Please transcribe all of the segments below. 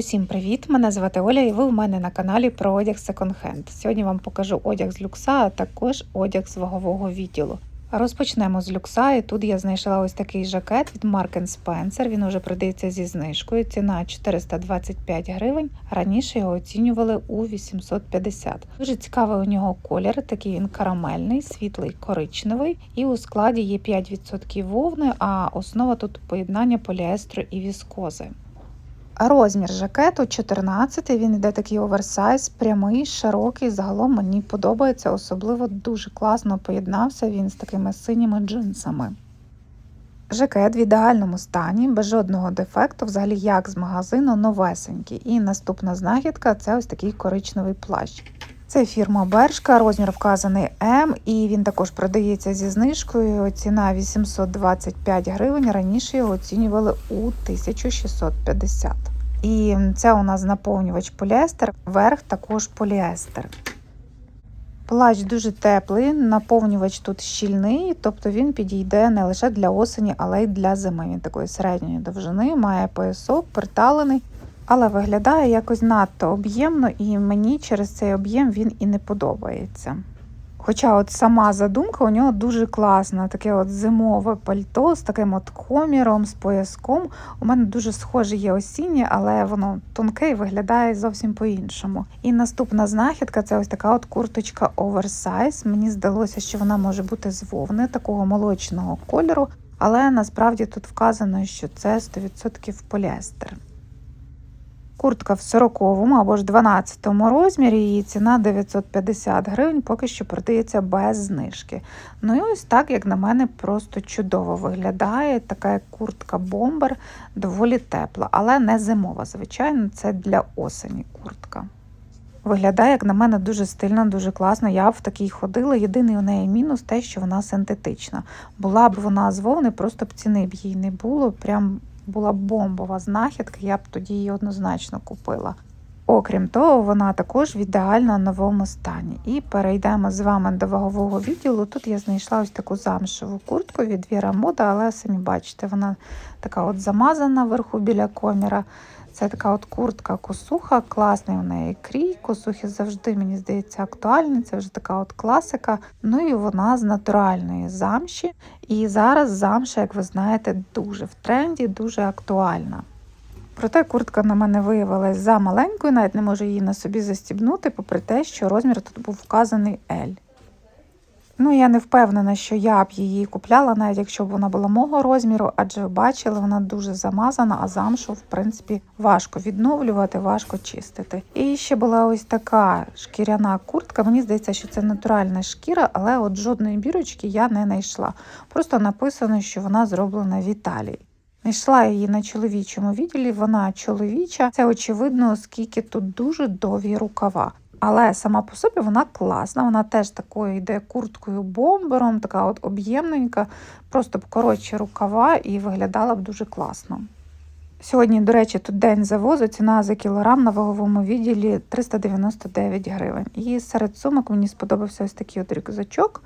Усім привіт! Мене звати Оля, і ви у мене на каналі про одяг секонд-хенд. Сьогодні вам покажу одяг з люкса, а також одяг з вагового відділу. Розпочнемо з люкса, і тут я знайшла ось такий жакет від Mark Spencer. Він уже продається зі знижкою. Ціна 425 гривень. Раніше його оцінювали у 850. Дуже цікавий у нього колір. Такий він карамельний, світлий, коричневий, і у складі є 5% вовни, а основа тут поєднання поліестру і віскози. Розмір жакету 14, він йде такий оверсайз, прямий, широкий. Загалом мені подобається, особливо дуже класно поєднався він з такими синіми джинсами. Жакет в ідеальному стані, без жодного дефекту, взагалі як з магазину, новесенький. І наступна знахідка це ось такий коричневий плащ. Це фірма Бершка, розмір вказаний М, і він також продається зі знижкою. Ціна 825 гривень. Раніше його оцінювали у 1650. І це у нас наповнювач поліестер, верх також поліестер. Плащ дуже теплий, наповнювач тут щільний, тобто він підійде не лише для осені, але й для зими. Він такої середньої довжини, має поясок, приталений, але виглядає якось надто об'ємно, і мені через цей об'єм він і не подобається. Хоча от сама задумка у нього дуже класна, таке от зимове пальто з таким от коміром, з пояском. У мене дуже схоже є осіннє, але воно тонке і виглядає зовсім по-іншому. І наступна знахідка це ось така от курточка оверсайз. Мені здалося, що вона може бути з вовни, такого молочного кольору, але насправді тут вказано, що це 100% поліестер. Куртка в 40 або ж 12 розмірі, її ціна 950 гривень, поки що продається без знижки. Ну і ось так, як на мене, просто чудово виглядає. Така куртка бомбер, доволі тепла, але не зимова, звичайно, це для осені куртка. Виглядає, як на мене, дуже стильно, дуже класно. Я в такій ходила. Єдиний у неї мінус те, що вона синтетична. Була б вона з вовни, просто б ціни б їй не було. Прям була бомбова знахідка, я б тоді її однозначно купила. Окрім того, вона також в ідеально новому стані. І перейдемо з вами до вагового відділу. Тут я знайшла ось таку замшеву куртку від Віра Мода, але самі бачите, вона така от замазана вверху біля коміра. Це така от куртка косуха, класний у неї крій. Косухи завжди, мені здається, актуальні. Це вже така от класика. Ну і вона з натуральної замші. І зараз замша, як ви знаєте, дуже в тренді, дуже актуальна. Проте куртка на мене виявилась за маленькою, навіть не можу її на собі застібнути, попри те, що розмір тут був вказаний L. Ну, я не впевнена, що я б її купляла, навіть якщо б вона була мого розміру, адже бачили, вона дуже замазана, а замшу, в принципі, важко відновлювати, важко чистити. І ще була ось така шкіряна куртка. Мені здається, що це натуральна шкіра, але от жодної бірочки я не знайшла. Просто написано, що вона зроблена в Італії. Знайшла її на чоловічому відділі, вона чоловіча. Це очевидно, оскільки тут дуже довгі рукава. Але сама по собі вона класна, вона теж такою йде курткою бомбером, така от об'ємненька, просто б коротші рукава і виглядала б дуже класно. Сьогодні, до речі, тут день завозу, ціна за кілограм на ваговому відділі 399 гривень. І серед сумок мені сподобався ось такий от рюкзачок.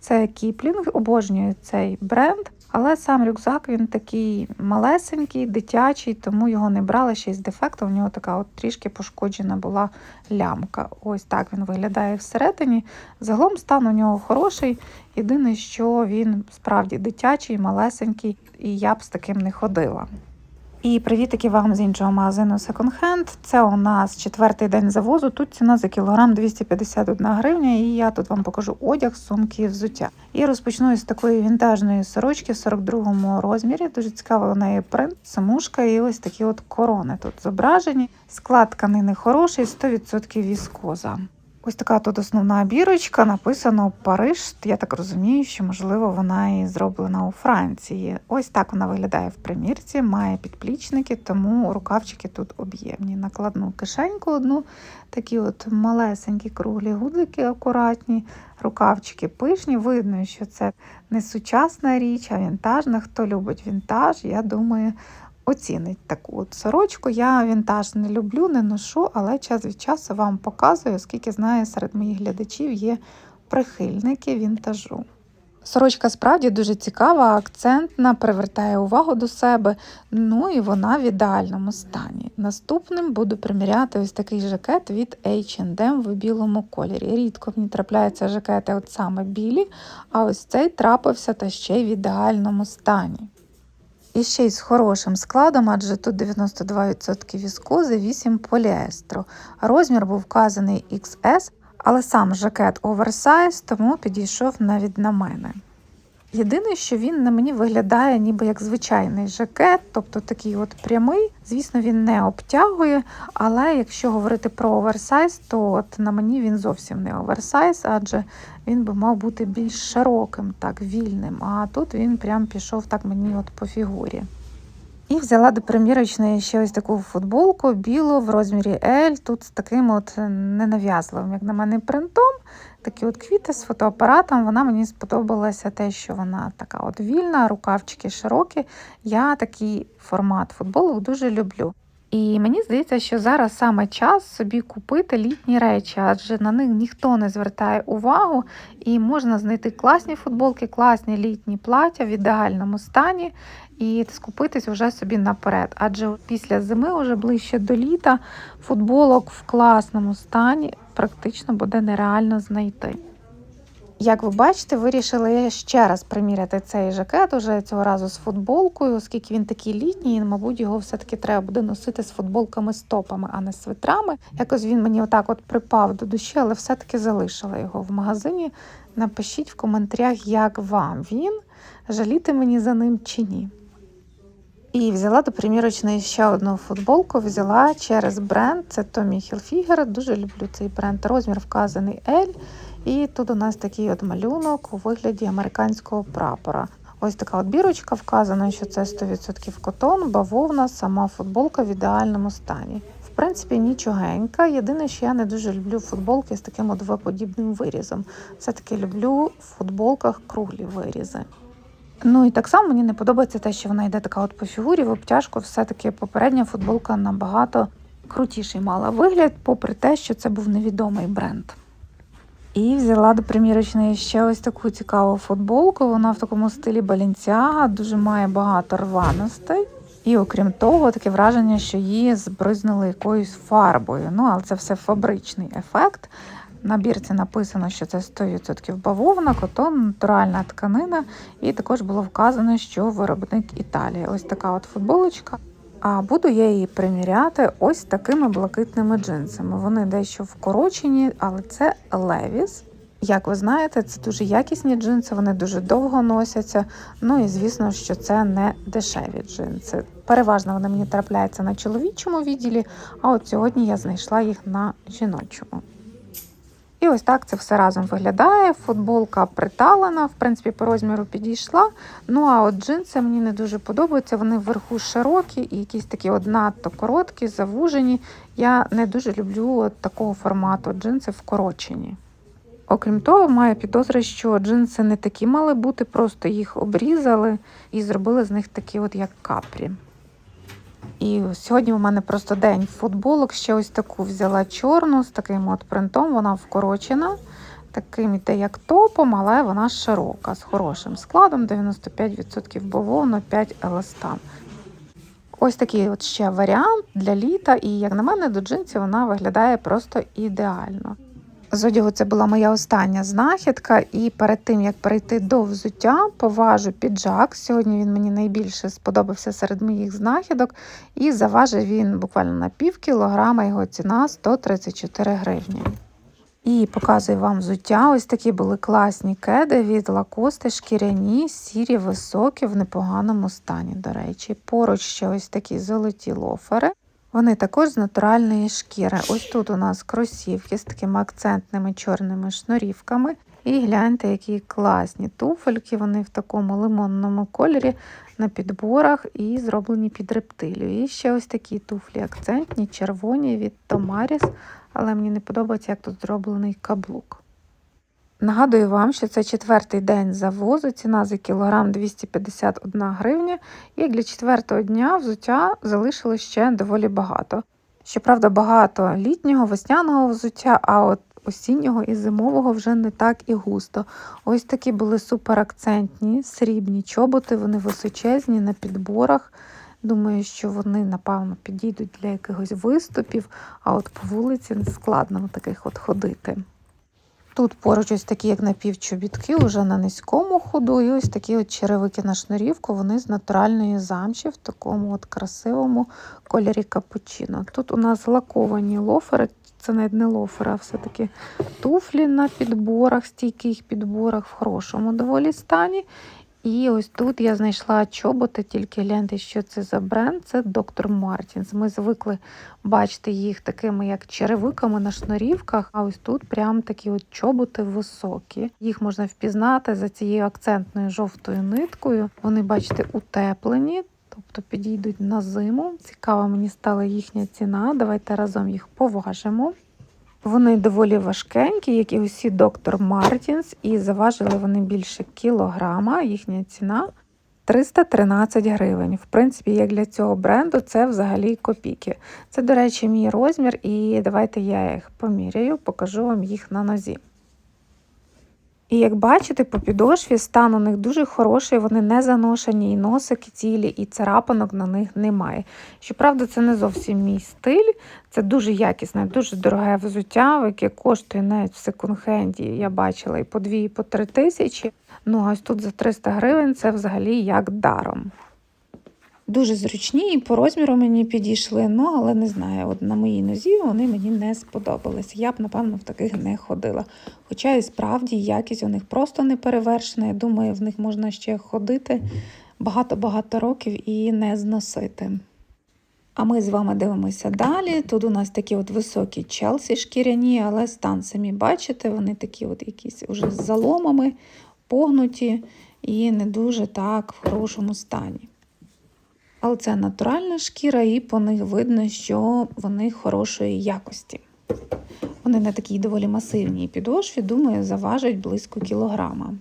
Це Кіплінг, обожнюю цей бренд. Але сам рюкзак він такий малесенький, дитячий, тому його не брали ще з дефектом. У нього така от трішки пошкоджена була лямка. Ось так він виглядає всередині. Загалом стан у нього хороший. Єдине, що він справді дитячий, малесенький, і я б з таким не ходила. І привітики вам з іншого магазину Second Hand. Це у нас четвертий день завозу. Тут ціна за кілограм 251 гривня, і я тут вам покажу одяг, сумки взуття. І розпочну із такої вінтажної сорочки в 42-му розмірі. Дуже цікавий у неї принт, самушка і ось такі от корони тут зображені. Склад тканини хороший, 100% віскоза. Ось така тут основна бірочка, написано Париж. Я так розумію, що, можливо, вона і зроблена у Франції. Ось так вона виглядає в примірці, має підплічники, тому рукавчики тут об'ємні. Накладну кишеньку одну, такі от малесенькі круглі гудлики акуратні, рукавчики пишні. Видно, що це не сучасна річ, а вінтажна. Хто любить вінтаж, я думаю, оцінить таку от сорочку. Я вінтаж не люблю, не ношу, але час від часу вам показую, оскільки знаю, серед моїх глядачів є прихильники вінтажу. Сорочка справді дуже цікава, акцентна, привертає увагу до себе. Ну і вона в ідеальному стані. Наступним буду приміряти ось такий жакет від H&M в білому кольорі. Рідко мені трапляються жакети от саме білі, а ось цей трапився та ще й в ідеальному стані. І ще й з хорошим складом, адже тут 92% віскози, 8 поліестру. Розмір був вказаний XS, але сам жакет оверсайз, тому підійшов навіть на мене. Єдине, що він на мені виглядає ніби як звичайний жакет, тобто такий от прямий. Звісно, він не обтягує, але якщо говорити про оверсайз, то от на мені він зовсім не оверсайз, адже він би мав бути більш широким, так вільним. А тут він прям пішов так мені от по фігурі. І взяла до примірочної ще ось таку футболку білу в розмірі L, тут з таким от ненав'язливим, як на мене, принтом. Такі от квіти з фотоапаратом. Вона мені сподобалася те, що вона така от вільна, рукавчики широкі. Я такий формат футболок дуже люблю. І мені здається, що зараз саме час собі купити літні речі, адже на них ніхто не звертає увагу, і можна знайти класні футболки, класні літні плаття в ідеальному стані і скупитись вже собі наперед. Адже після зими, вже ближче до літа, футболок в класному стані практично буде нереально знайти. Як ви бачите, вирішила ще раз приміряти цей жакет уже цього разу з футболкою, оскільки він такий літній, і, мабуть, його все-таки треба буде носити з футболками з топами, а не з свитрами. Якось він мені отак от припав до душі, але все-таки залишила його в магазині. Напишіть в коментарях, як вам він, жаліти мені за ним чи ні. І взяла до примірочної ще одну футболку. Взяла через бренд. Це Tommy Hilfiger. Дуже люблю цей бренд. Розмір вказаний L. І тут у нас такий от малюнок у вигляді американського прапора. Ось така от бірочка вказана, що це 100% котон, бавовна, сама футболка в ідеальному стані. В принципі, нічогенька. Єдине, що я не дуже люблю футболки з таким от V-подібним вирізом. Все-таки люблю в футболках круглі вирізи. Ну і так само мені не подобається те, що вона йде така от по фігурі, в обтяжку. Все-таки попередня футболка набагато крутіший мала вигляд, попри те, що це був невідомий бренд. І взяла до примірочної ще ось таку цікаву футболку. Вона в такому стилі Balenciaga, дуже має багато рваностей. І окрім того, таке враження, що її збризнули якоюсь фарбою. Ну, але це все фабричний ефект. На бірці написано, що це 100% бавовна, котон, натуральна тканина, і також було вказано, що виробник Італії. Ось така от футболочка. А буду я її приміряти ось такими блакитними джинсами. Вони дещо вкорочені, але це Levi's. Як ви знаєте, це дуже якісні джинси, вони дуже довго носяться. Ну і звісно, що це не дешеві джинси. Переважно вони мені трапляються на чоловічому відділі, а от сьогодні я знайшла їх на жіночому. І ось так це все разом виглядає. Футболка приталена, в принципі, по розміру підійшла. Ну а от джинси мені не дуже подобаються. Вони вверху широкі і якісь такі от надто короткі, завужені. Я не дуже люблю от такого формату джинси вкорочені. Окрім того, маю підозри, що джинси не такі мали бути, просто їх обрізали і зробили з них такі, от як капрі. І сьогодні у мене просто день футболок. Ще ось таку взяла чорну з таким от принтом. Вона вкорочена, таким іде як топом, але вона широка, з хорошим складом, 95% бавовна, 5 еластан. Ось такий от ще варіант для літа, і, як на мене, до джинсів вона виглядає просто ідеально. З одягу це була моя остання знахідка, і перед тим як перейти до взуття, поважу піджак. Сьогодні він мені найбільше сподобався серед моїх знахідок, і заважив він буквально на пів кілограма, його ціна 134 гривні. І показую вам взуття. Ось такі були класні кеди від лакости, шкіряні, сірі, високі, в непоганому стані, до речі. Поруч ще ось такі золоті лофери. Вони також з натуральної шкіри. Ось тут у нас кросівки з такими акцентними чорними шнурівками. І гляньте, які класні туфельки. Вони в такому лимонному кольорі на підборах і зроблені під рептилію. І ще ось такі туфлі акцентні, червоні від Томаріс, але мені не подобається, як тут зроблений каблук. Нагадую вам, що це четвертий день завозу, ціна за кілограм 251 гривня, і для четвертого дня взуття залишилось ще доволі багато. Щоправда, багато літнього, весняного взуття, а от осіннього і зимового вже не так і густо. Ось такі були суперакцентні, срібні чоботи, вони височезні на підборах. Думаю, що вони, напевно, підійдуть для якихось виступів, а от по вулиці складно таких от ходити. Тут поруч ось такі, як напівчобітки, уже на низькому ходу, і ось такі от черевики на шнурівку, вони з натуральної замші в такому от красивому кольорі капучино. Тут у нас лаковані лофери, це навіть не лофери, а все-таки туфлі на підборах, стійких підборах в хорошому доволі стані. І ось тут я знайшла чоботи, тільки гляньте, що це за бренд. Це доктор Мартінс. Ми звикли бачити їх такими, як черевиками на шнурівках. А ось тут прям такі от чоботи високі. Їх можна впізнати за цією акцентною жовтою ниткою. Вони, бачите, утеплені. Тобто підійдуть на зиму. Цікава мені стала їхня ціна. Давайте разом їх поважимо. Вони доволі важкенькі, як і усі доктор Мартінс, і заважили вони більше кілограма. Їхня ціна 313 гривень. В принципі, як для цього бренду, це взагалі копійки. Це, до речі, мій розмір, і давайте я їх поміряю, покажу вам їх на нозі. І як бачите, по підошві стан у них дуже хороший, вони не заношені, і носики цілі, і царапинок на них немає. Щоправда, це не зовсім мій стиль, це дуже якісне, дуже дороге взуття, яке коштує навіть в секонд-хенді, я бачила і по 2, і по 3 тисячі. Ну, а ось тут за 300 гривень це взагалі як даром. Дуже зручні і по розміру мені підійшли, ну але не знаю, от на моїй нозі вони мені не сподобались. Я б, напевно, в таких не ходила. Хоча і справді якість у них просто не перевершена. Я думаю, в них можна ще ходити багато-багато років і не зносити. А ми з вами дивимося далі. Тут у нас такі от високі челсі шкіряні, але стан самі бачите, вони такі от якісь уже з заломами, погнуті і не дуже так в хорошому стані. Але це натуральна шкіра, і по них видно, що вони хорошої якості. Вони на такій доволі масивній підошві, думаю, заважать близько кілограма.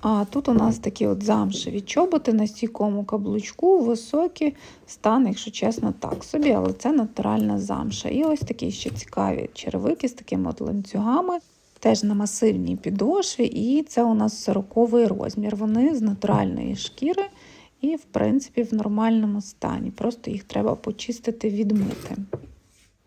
А тут у нас такі от замшеві чоботи на стійкому каблучку, високі, стан, якщо чесно, так собі, але це натуральна замша. І ось такі ще цікаві черевики з такими от ланцюгами, теж на масивній підошві, і це у нас 40-й розмір. Вони з натуральної шкіри і, в принципі, в нормальному стані. Просто їх треба почистити, відмити.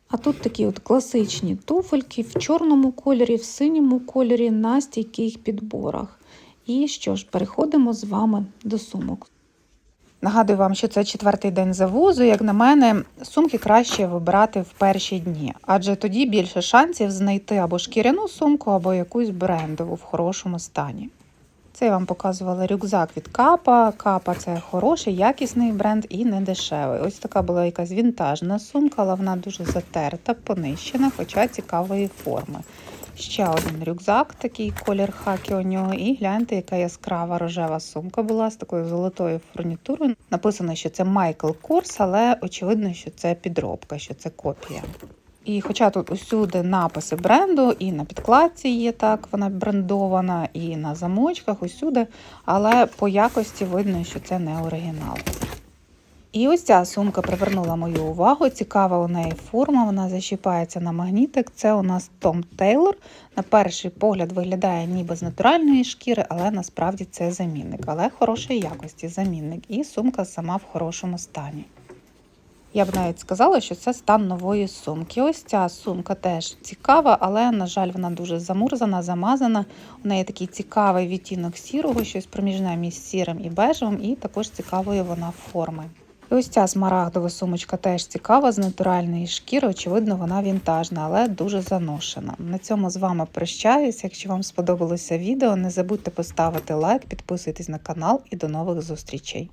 А тут такі от класичні туфельки в чорному кольорі, в синьому кольорі на стійких підборах. І що ж, переходимо з вами до сумок. Нагадую вам, що це четвертий день завозу. Як на мене, сумки краще вибирати в перші дні, адже тоді більше шансів знайти або шкіряну сумку, або якусь брендову в хорошому стані. Це я вам показувала рюкзак від Капа. Капа це хороший, якісний бренд і не дешевий. Ось така була якась вінтажна сумка, але вона дуже затерта, понищена, хоча цікавої форми. Ще один рюкзак, такий колір хакі у нього. І гляньте, яка яскрава рожева сумка була з такою золотою фурнітурою. Написано, що це Майкл Корс, але очевидно, що це підробка, що це копія. І хоча тут усюди написи бренду, і на підкладці є так, вона брендована, і на замочках, усюди, але по якості видно, що це не оригінал. І ось ця сумка привернула мою увагу. Цікава у неї форма, вона защіпається на магнітик. Це у нас Том Тейлор. На перший погляд виглядає ніби з натуральної шкіри, але насправді це замінник. Але хорошої якості замінник. І сумка сама в хорошому стані. Я б навіть сказала, що це стан нової сумки. Ось ця сумка теж цікава, але, на жаль, вона дуже замурзана, замазана. У неї такий цікавий відтінок сірого, щось проміжне між сірим і бежевим, і також цікавої вона форми. І ось ця смарагдова сумочка теж цікава, з натуральної шкіри. Очевидно, вона вінтажна, але дуже заношена. На цьому з вами прощаюсь. Якщо вам сподобалося відео, не забудьте поставити лайк, підписуйтесь на канал і до нових зустрічей.